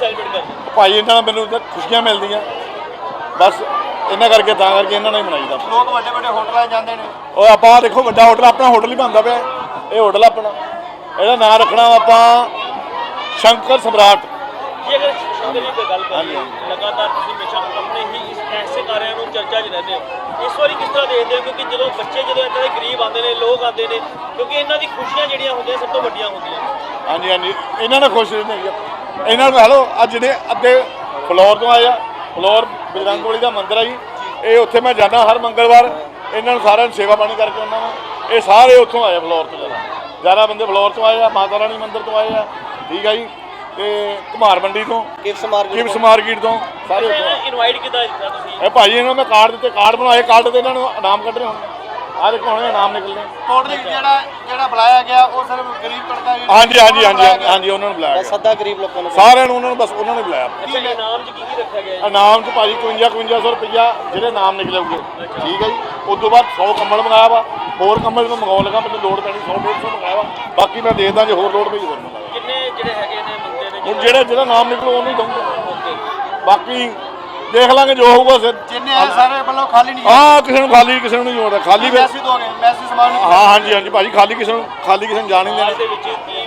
Celebrate ਕਰਦੇ ਭਾਈ ਇਹਨਾਂ ਨਾਲ ਮੈਨੂੰ ਤਾਂ ਖੁਸ਼ੀਆਂ ਮਿਲਦੀਆਂ। ਬਸ ਇਹਨਾਂ ਕਰਕੇ ਤਾਂ ਕਰਕੇ ਇਹਨਾਂ ਨਾਲ ਹੀ ਮਨਾਈਦਾ ਲੋਕ ਵੱਡੇ ਵੱਡੇ ਹੋਟਲਾਂ 'ਚ ਜਾਂਦੇ ਨੇ। ਉਹ ਆਪਾਂ ਦੇਖੋ ਵੱਡਾ ਹੋਟਲ ਆਪਣਾ ਹੋਟਲ ਹੀ ਬਣਦਾ ਪਿਆ। ਇਹ ਹੋਟਲ ਆਪਣਾ। ਇਹਦਾ ਨਾਮ ਰੱਖਣਾ ਆਪਾਂ ਸ਼ੰਕਰ ਸਮਰਾਟ। ਜੇ ਅਗਰ ਸ਼ੰਕਰ ਜੀ ਦੀ ਗੱਲ ਕਰੀਏ ਲਗਾਤਾਰ ਤੁਸੀਂ ਹਮੇਸ਼ਾ ਆਪਣੇ ਹੀ ਇਸ ਐਸੇ ਕਾਰਿਆਂ ਨੂੰ ਚਰਚਾ 'ਚ ਰਹਿੰਦੇ ਹੋ। ਇਸ ਵਾਰੀ ਕਿਸ ਤਰ੍ਹਾਂ ਦੇਖਦੇ ਹੋ? ਕਿਉਂਕਿ ਜਦੋਂ ਬੱਚੇ ਜਦੋਂ ਇੱਦਾਂ ਦੇ ਗਰੀਬ ਆਉਂਦੇ ਨੇ ਲੋਕ ਆਉਂਦੇ ਨੇ ਕਿਉਂਕਿ ਇਹਨਾਂ ਦੀ ਖੁਸ਼ੀਆਂ ਜਿਹੜੀਆਂ ਹੁੰਦੀਆਂ ਸਭ ਤੋਂ ਵੱਡੀਆਂ ਹੁੰਦੀਆਂ। ਹਾਂਜੀ ਹਾਂਜੀ। ਇਹਨਾਂ ਨਾਲ ਖੁਸ਼ ਰਹਿੰਦੇ ਆਪਾਂ। ਇਹਨਾਂ ਨੂੰ ਹੈਲੋ ਅੱਜ ਜਿਹੜੇ ਅੱਧੇ ਫਲੋਰ ਤੋਂ ਆਏ ਆ ਫਲੋਰ ਬਿਰੰਗੋਲੀ ਦਾ ਮੰਦਿਰ ਆ ਜੀ। ਇਹ ਉੱਥੇ ਮੈਂ ਜਾਂਦਾ ਹਰ ਮੰਗਲਵਾਰ ਇਹਨਾਂ ਨੂੰ ਸਾਰਿਆਂ ਨੂੰ ਸੇਵਾ ਪਾਣੀ ਕਰਕੇ ਆਉਂਦਾ ਵਾਂ। ਇਹ ਸਾਰੇ ਉੱਥੋਂ ਆਏ ਆ ਫਲੋਰ ਤੋਂ ਜ਼ਿਆਦਾ। ਜ਼ਿਆਦਾ ਬੰਦੇ ਫਲੋਰ ਤੋਂ ਆਏ ਆ ਮਾਤਾ ਰਾਣੀ ਮੰਦਿਰ ਤੋਂ ਆਏ ਆ ਠੀਕ ਆ ਜੀ। ਤੇ ਕੁਮਾਰ ਮੰਡੀ ਤੋਂ ਕਿਪਸ ਮਾਰਕੀਟ ਕਿਮਸ ਮਾਰਕੀਟ ਤੋਂ ਸਾਰੇ ਉੱਥੋਂ ਇਨਵਾਈਟ ਕੀਤਾ ਤੁਸੀਂ। ਇਹ ਭਾਜੀ ਇਹਨਾਂ ਨੂੰ ਮੈਂ ਕਾਰਡ ਦਿੱਤੇ ਕਾਰਡ ਬਣਾਏ ਕਾਰਡ ਤੇ ਇਹਨਾਂ ਨੂੰ ਇਨਾਮ ਕੱਢਣੇ ਹੁਣ। ਆਹ ਦੇਖੋ ਹੁਣ ਇਨਾਮ ਨਿਕਲਨੇ। ਕੋਟਲੀ ਜਿਹੜਾ ਜਿਹੜਾ ਬੁਲਾਇਆ ਗਿਆ ਉਹ ਸਿਰਫ ਗਰੀਬ ਤੜਕਾ ਹਾਂਜੀ ਹਾਂਜੀ ਹਾਂਜੀ ਹਾਂਜੀ ਉਹਨਾਂ ਨੂੰ ਬੁਲਾਇਆ ਗਿਆ। ਸੱਦਾ ਗਰੀਬ ਲੋਕਾਂ ਨੂੰ ਸਾਰਿਆਂ ਨੂੰ ਉਹਨਾਂ ਨੂੰ ਬਸ ਉਹਨਾਂ ਨੇ ਬੁਲਾਇਆ। ਅੱਛਾ ਇਨਾਮ 'ਚ ਕੀ ਕੀ ਰੱਖਿਆ ਗਿਆ ਇਨਾਮ ਚ ਭਾਜੀ 51 5100 ਰੁਪਇਆ ਜਿਹੜੇ ਨਾਮ ਨਿਕਲੂਗੇ ਠੀਕ ਹੈ ਜੀ? ਉਸ ਤੋਂ ਬਾਅਦ 100 ਕੰਬਲ ਮੰਗਾਇਆ ਵਾ ਹੋਰ ਕੰਬਲ ਮੈਂ ਮੰਗਾਉਣ ਲੱਗਾ ਮੈਨੂੰ ਲੋੜ ਪੈਣੀ 100 150 ਮੰਗਾਇਆ ਵਾ। ਬਾਕੀ ਮੈਂ ਦੇਖਦਾ ਜੇ ਹੋਰ ਲੋੜ ਪਈ ਹੋਰ ਮੰਗਾਇਆ। ਕਿੰਨੇ ਜਿਹੜੇ ਹੈਗੇ ਨੇ ਬੰਦੇ ਨੇ ਹੁਣ ਜਿਹੜਾ ਜਿਹੜਾ ਨਾਮ ਨਿਕਲੂ ਉਹਨੂੰ ਹੀ ਦਊਂਗਾ। ਓਕੇ ਬਾਕੀ ਦੇਖ ਲਾਂਗੇ ਜੋ ਹੋਊਗਾ ਫਿਰ। ਜਿੰਨੇ ਆ ਸਾਰੇ ਵੱਲੋਂ ਖਾਲੀ ਨਹੀਂ ਹਾਂ ਕਿਸੇ ਨੂੰ ਖਾਲੀ ਕਿਸੇ ਨੂੰ ਨਹੀਂ ਜੋੜਦਾ ਖਾਲੀ ਫਿਰ। ਮੈਸੇਜ ਦੋਗੇ ਮੈਸੇਜ ਸਮਾਨ ਨੂੰ ਹਾਂ ਹਾਂਜੀ ਹਾਂਜੀ ਭਾਜੀ ਖਾਲੀ ਕਿਸੇ ਨੂੰ ਖਾਲੀ ਕਿਸੇ ਨੂੰ ਜਾਣ ਨਹੀਂ ਦੇਣਾ। ਦੇ ਵਿੱਚ ਕੀ